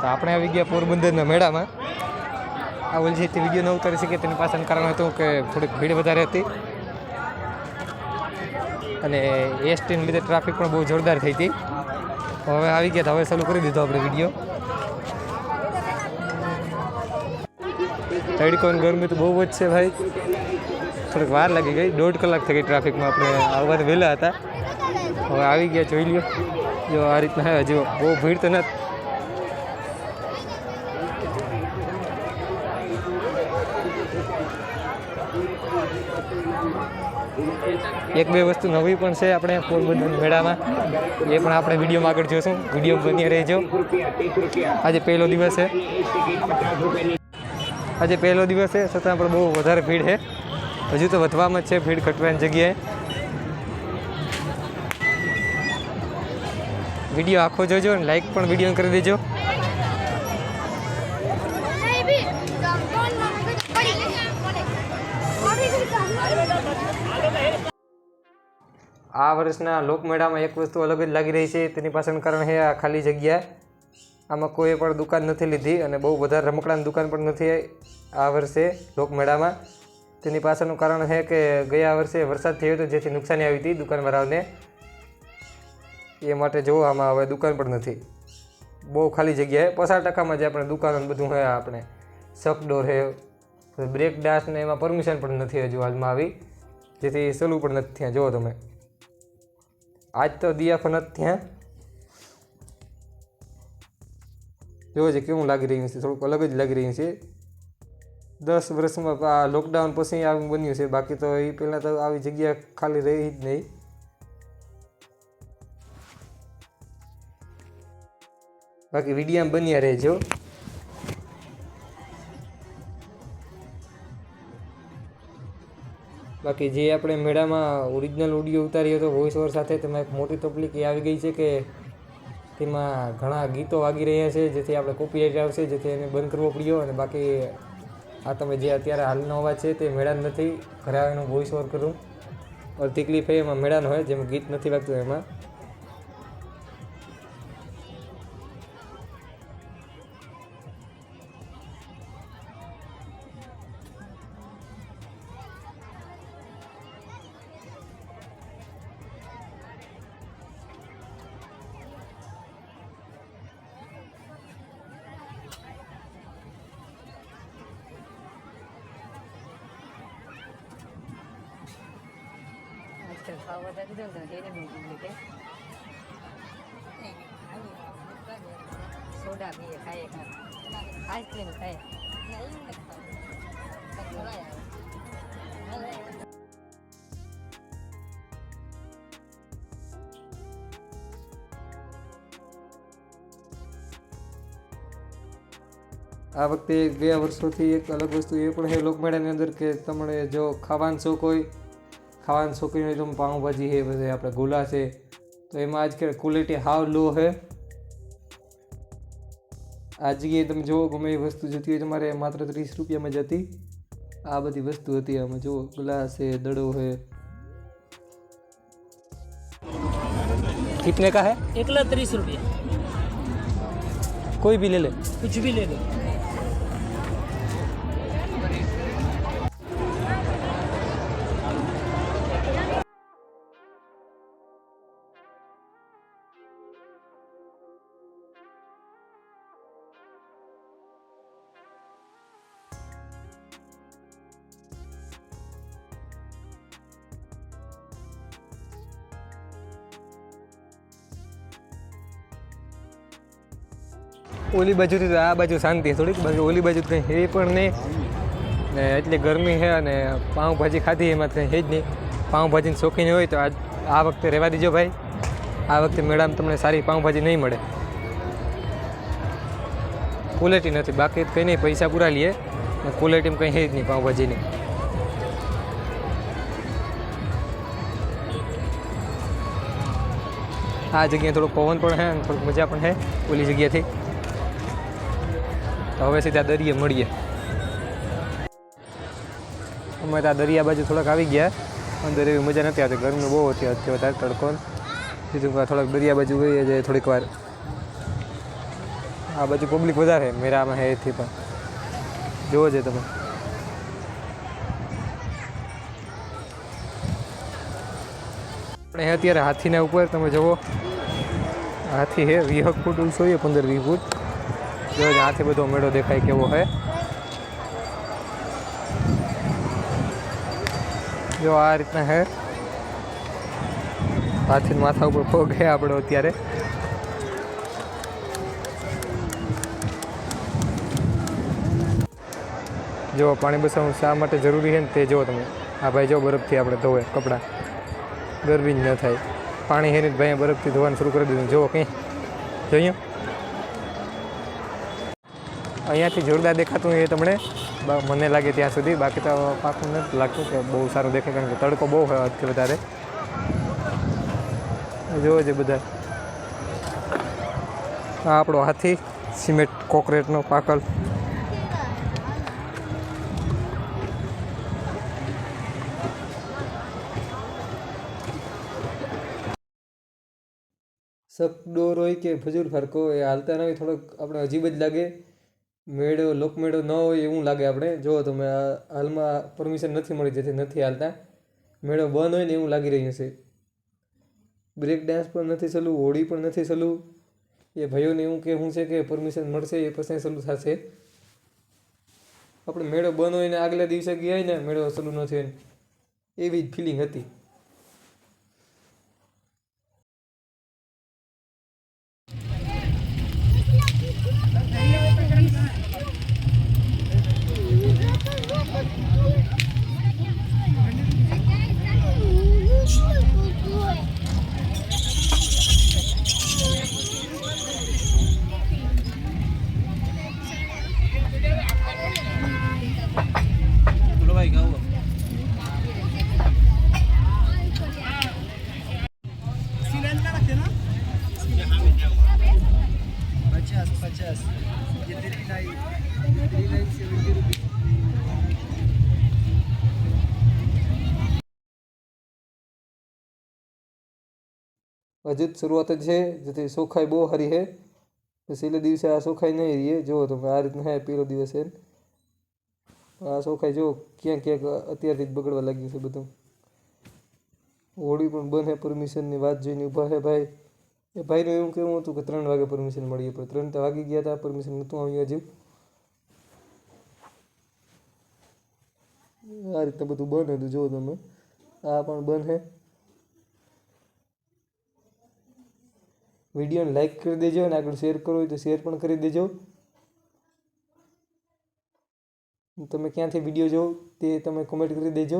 તો આપણે આવી ગયા પોરબંદરના મેળામાં. આ ઓલજીથી વીડિયો ન ઉતારી શકીએ, તેની પાછળનું કારણ હતું કે થોડીક ભીડ વધારે હતી. અને એસટીને લીધે ટ્રાફિક પણ બહુ જોરદાર થઈ હતી. હવે આવી ગયા હવે ચાલુ કરી દીધો આપણે વીડિયો. તડકો અને ગરમી તો બહુ જ છે ભાઈ. થોડીક વાર લાગી ગઈ. દોઢ કલાક થઈ ગઈ ટ્રાફિકમાં આપણે આવવા વહેલા હતા. હવે આવી ગયા, જોઈ લ્યો. જો આ રીતના, હજુ બહુ ભીડ તો નથી. એક બે વસ્તુ નવી પણ છે આપણે પોરબંદર મેળામાં. એ પણ આપણે વિડીયોમાં આગળ જોશું. વીડિયો બની રહેજો. આજે પહેલો દિવસ છે. આજે પહેલો દિવસ છે. છતાં પણ બહુ વધારે ભીડ છે. હજુ તો વધવામાં જ છે ભીડ ઘટવાની જગ્યાએ. વીડિયો આખો જોજો અને લાઈક પણ વીડિયો કરી દેજો. આ વર્ષના લોકમેળામાં એક વસ્તુ અલગ જ લાગી રહી છે. તેની પાછળનું કારણ છે આ ખાલી જગ્યા. આમાં કોઈ પણ દુકાન નથી લીધી અને બહુ વધારે રમકડાની દુકાન પણ નથી આ વર્ષે લોકમેળામાં. તેની પાછળનું કારણ છે કે ગયા વર્ષે વરસાદ થયો હતો, જેથી નુકસાની આવી હતી દુકાનવાળાઓને. એ માટે જોવો આમાં હવે દુકાન પણ નથી. બહુ ખાલી જગ્યાએ પસાર ટકામાં જે આપણે દુકાનો બધું હોય આપણે. શકડોર છે. બ્રેક ડાન્સ ને એમાં પરમિશન પણ નથી હજુ હાલમાં આવી. જેથી સલું પણ નથી. ત્યાં જુઓ તમે. આજ તો દિયાખો નથી ત્યાં જોવો છે કેવું લાગી રહ્યું છે, થોડુંક અલગ જ લાગી રહ્યું છે. દસ વર્ષમાં આ લોકડાઉન પછી આવું બન્યું છે, બાકી તો એ પહેલાં તો આવી જગ્યા ખાલી રહી જ નહીં. બાકી વિડીયામાં બન્યા રહેજો. બાકી જે આપણે મેળામાં ઓરિજિનલ ઓડિયો ઉતારી હતો વોઇસ ઓવર સાથે તેમાં એક મોટી તકલીફ એ આવી ગઈ છે કે તેમાં ઘણા ગીતો વાગી રહ્યા છે, જેથી આપણે કોપીરાઇટ આવશે, જેથી એને બંધ કરવો પડ્યો અને બાકી આ તમે જે અત્યારે હાલનો અવાજ છે તે મેળા નથી, ઘરે આવીને વોઇસ ઓવર કરું તકલીફ એ એમાં મેળાનો હોય, જેમાં ગીત નથી વાગતું એમાં. સોડા પીએ ખાઈએ આઈસ્ક્રીમ ખાય આ વખતે બે વર્ષોથી એક અલગ વસ્તુ એ પણ છે લોકમેળાની અંદર કે તમને જો ખાવાનો શોખ હોય ખાવાનો શોખીન હોય તો પાઉંભાજી છે પછી આપણે ગોલા છે તો એમાં આજ કે ક્વોલિટી હાવ લો છે આ જગ્યાએ તમે જુઓ ગમે એ વસ્તુ જતી હોય તમારે માત્ર ત્રીસ રૂપિયામાં જતી આ બધી વસ્તુ હતી આમાં જુઓ ગ્લાસ છે દડો છે कितने का है एकला तीस रुपये कोई भी ले ले कुछ भी ले लो ઓલી બાજુથી તો આ બાજુ શાંતિ થોડીક બાકી ઓલી બાજુ કંઈ હે પણ નહીં. ને એટલી ગરમી છે અને પાઉંભાજી ખાધી એમાં કંઈ છે જ નહીં. પાઉંભાજીની શોખીન હોય તો આ આ વખતે રહેવા દીજો ભાઈ. આ વખતે મેળામાં તમને સારી પાઉંભાજી નહીં મળે. ક્વોલિટી નથી, બાકી કંઈ નહીં, પૈસા પૂરા લઈએ. ક્વોલિટીમાં કંઈ છે જ નહીં પાઉંભાજીની. આ જગ્યાએ થોડો પવન પણ છે અને થોડીક મજા પણ છે ઓલી જગ્યાથી. તો હવે સીધા દરિયે મળીએ. અમે ત્યાં દરિયા બાજુ થોડાક આવી ગયા. અંદર એવી મજા નથી આવતી. ગરમી બહુ હતી અત્યારે વધારે તડકો. સીધું થોડાક દરિયા બાજુ ગઈએ જઈએ થોડીક વાર. આ બાજુ પબ્લિક વધારે મેરામાં હે એથી પણ. જોવો છે તમે. આપણે અત્યારે હાથીના ઉપર, તમે જુઓ. હાથી હે વીસ ફૂટ ઊંચો પંદર વીસ ફૂટ. જો જ્યાંથી બધો મેળો દેખાય કેવો હે. જો આ રીતના હે. હાથી માથા ઉપર પગ હે આપણો અત્યારે. જો પાણી બસાવવું શા માટે જરૂરી છે ને તે જુઓ તમે. આ ભાઈ જો બરફથી આપણે ધોવે કપડાં. ગરમી જ ન થાય. પાણી હેરી ભાઈ બરફથી ધોવાનું શરૂ કરી દીધું. જુઓ કંઈ જોઈએ અહીંયાથી જોરદાર દેખાતું એ તમને મને લાગે ત્યાં સુધી. બાકી તો પાકું નથી લાગતું કે બહુ સારું દેખાય, કારણ કે તડકો બહુ હોય આજથી વધારે. જોવો છે બધા. આ આપણો હાથી, સિમેન્ટ, કોકરેટનો પાકલ. સકડોર હોય કે ફજૂર ફરકો એ હાલતા ન હોય થોડોક આપણે અજીબ જ લાગે. મેળો લોકમેળો ન હોય એવું લાગે આપણે. જુઓ તમે હાલમાં પરમિશન નથી મળી, જેથી નથી હાલતા. મેળો બંધ હોય ને એવું લાગી રહ્યું છે. બ્રેક ડાન્સ પણ નથી ચાલુ, હોળી પણ નથી ચાલુ. એ ભાઈઓને એવું કે શું છે કે પરમિશન મળશે, એ પછી ચાલુ થશે. આપણે મેળો બંધ હોય ને આગલા દિવસે ગયા ને, મેળો ચાલુ ન થયો એવી જ ફિલિંગ હતી. જ શરૂઆત જ છે, જેથી સોખાઈ બહુ સારી છે. છેલ્લે દિવસે આ સોખાઈ નહીં રહીએ. જુઓ તમે, આ રીતના હે પહેલો દિવસ છે આ સોખાઈ જુઓ, ક્યાંક ક્યાંક અત્યારથી જ બગડવા લાગ્યું છે બધું. હોળી પણ બંધ પરમિશનની વાત જોઈને ઊભા છે ભાઈ. એ ભાઈનું એવું કેવું હતું કે ત્રણ વાગે પરમિશન મળી પણ ત્રણ તો વાગી ગયા હતા, પરમિશન નહોતું આવ્યું હજી. આ રીતના બધું બંધ હતું, જુઓ તમે. આ પણ બંધ છે. વિડીયોને લાઈક કરી દેજો અને આગળ શેર કરવો હોય તો શેર પણ કરી દેજો. તમે ક્યાંથી વીડિયો જોવો તે તમે કોમેન્ટ કરી દેજો.